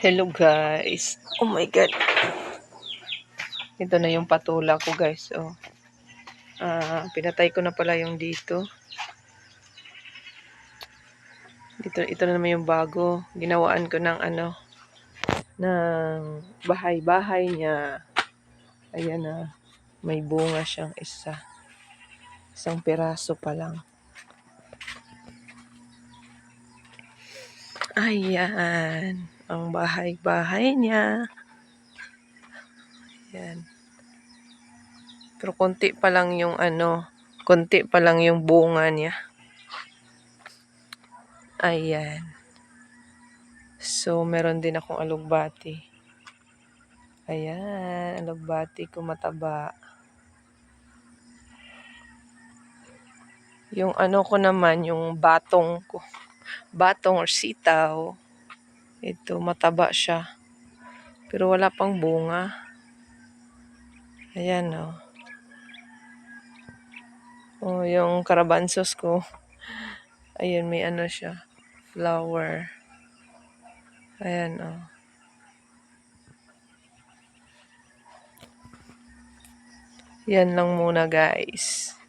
Hello guys. Oh my god. Ito na yung patula ko guys. Oh. Ah, pinatay ko na pala yung dito. Dito ito na naman yung bago. Ginawaan ko ng ano ng bahay-bahay niya. Ayan na. May bunga siyang isa. Isang piraso pa lang. Ayan. Ang bahay-bahay niya. Ayan. Pero konti pa lang yung ano, konti pa lang yung bunga niya. Ayan. So, meron din akong alugbati. Ayan, alugbati ko mataba. Yung ano ko naman, yung batong ko. Batong or sitaw. Ito, mataba siya. Pero wala pang bunga. Ayan, oh. Oh, yung karabansos ko. Ayan, may ano siya. Flower. Ayan, oh. Yan lang muna, guys.